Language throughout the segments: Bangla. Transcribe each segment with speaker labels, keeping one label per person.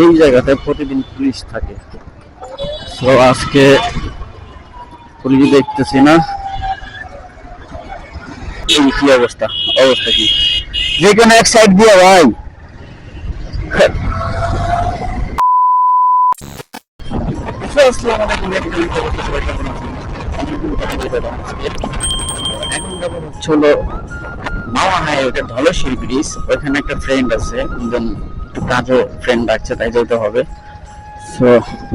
Speaker 1: এই জায়গাতে প্রতিদিন পুলিশ থাকে। তো আজকে পুলিশ দেখতেছি না। এই কি অবস্থা? অবস্থা কি? যে কোনো এক সাইড দিয়ে ভাই। হচ্ছে হলো মাওয়া হাইওয়ের ধলেশ্বরী ব্রিজ। ওইখানে একটা ফ্রেন্ড আছে একটু কাজও ফ্রেন্ড ডাকছে তাই যেতে হবে। সো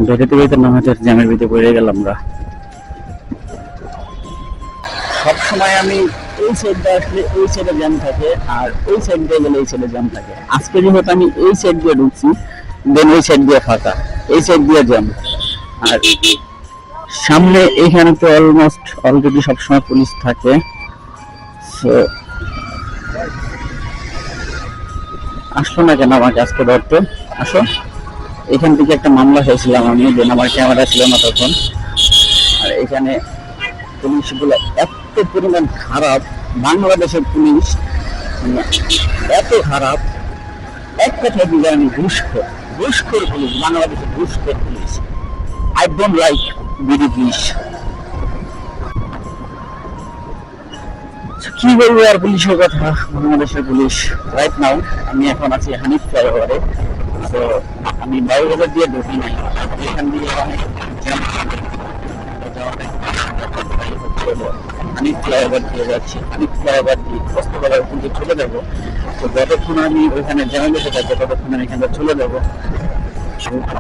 Speaker 1: বেরোতে বেরোতে না হয়তো জ্যামের ভিতরে পড়ে গেলাম আমরা। সবসময় আমি এই সাইডটা আসলে এই সাইডে জ্যাম থাকে, আর ওই সাইড দিয়ে গেলে এই সাইডে জ্যাম থাকে। আজকে যেহেতু আমি এই সাইড দিয়ে ঢুকছি দেন ওই সাইড দিয়ে ফাঁকা। এই সাইড দিয়ে জ্যাম আর সামনে এখানে তো অলমোস্ট অলরেডি সবসময় পুলিশ থাকে। সো আসলো না কেন আমাকে আজকে ধরতে। আসো। এখান থেকে একটা মামলা হয়েছিলাম আমি দেন আমার ক্যামেরা ছিল না তখন। আর এখানে পুলিশগুলো এত পরিমাণ খারাপ, বাংলাদেশের পুলিশ মানে এত খারাপ। এক কথা দিলে আমি ঘুষখোর ঘুষখোর পুলিশ, বাংলাদেশের ঘুষখোর police. I don't like BD police কি বলব আর পুলিশের কথা? বাংলাদেশের পুলিশ। রাইট নাও আমি এখন আছি হানিফ ফ্লাইওভারে তো আমি বাবুবাজার দিয়ে ঢুকি নাই। এখান দিয়ে অনেক ফ্লাইওভার দিয়ে যাচ্ছি। হানিফ ফ্লাইওভার দিয়ে কষ্টকরার কিন্তু চলে যাব। তো যতক্ষণ আমি ওইখানে জ্যামে বসে থাকব ততক্ষণ আমি এখানে চলে যাব।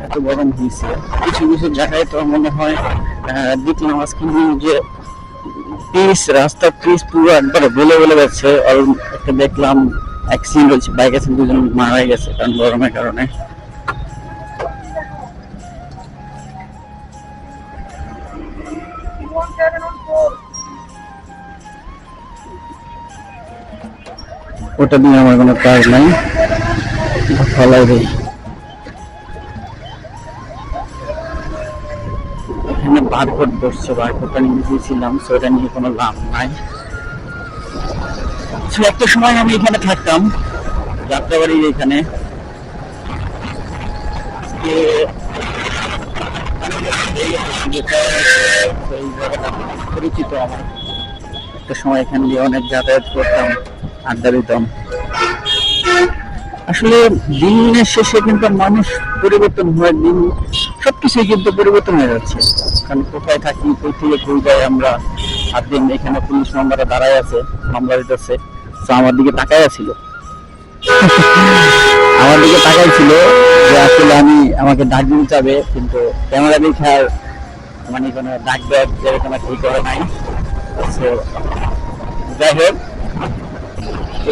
Speaker 1: এত গরম হয়েছে কিছু কিছু জায়গায় তো মনে হয় আহ, দেখলাম আজকে যে পিস রাস্তা পিস পুরো একবার বলে বলে যাচ্ছে। আর একটা দেখলাম অ্যাক্সিডেন্ট হয়েছে, বাইক অ্যাক্সিডেন্ট দুজন মারা গেছে, কারণ গরমের কারণে। ওটা নিয়ে আমার কোনো কাজ নাই। ফলাই দিই এখানে বারকোড বসছে বারকোডটা নিয়ে দিয়েছিলাম সো এটা নিয়ে কোনো লাভ নাই। So, একটা সময় আমি এখানে থাকতাম যাত্রা যাত্রাবাড়ির এখানে। পরিচিত আমার। একটা সময় এখান দিয়ে অনেক যাতায়াত করতাম আড্ডা দিতাম। আসলে দিনের শেষে কিন্তু মানুষ পরিবর্তন হয় দিন সবকিছুই কিন্তু পরিবর্তন হয়ে যাচ্ছে। কারণ কোথায় থাকি কই থেকে কই যাই আমরা? দিন এখানে পুলিশ মামলাটা দাঁড়ায় আছে মামলা দিতেছে। তো আমার দিকে তাকায় ছিল। আমার দিকে তাকাই ছিল যে আসলে আমি আমাকে ডাক দিতে যাবে কিন্তু ক্যামেরা দেখে আর মানে কোনো ডাক দেওয়ার যেরকম ঠিক করে নাই। যাই হোক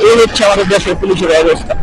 Speaker 1: এই হচ্ছে আমাদের দেশের পুলিশের অবস্থা।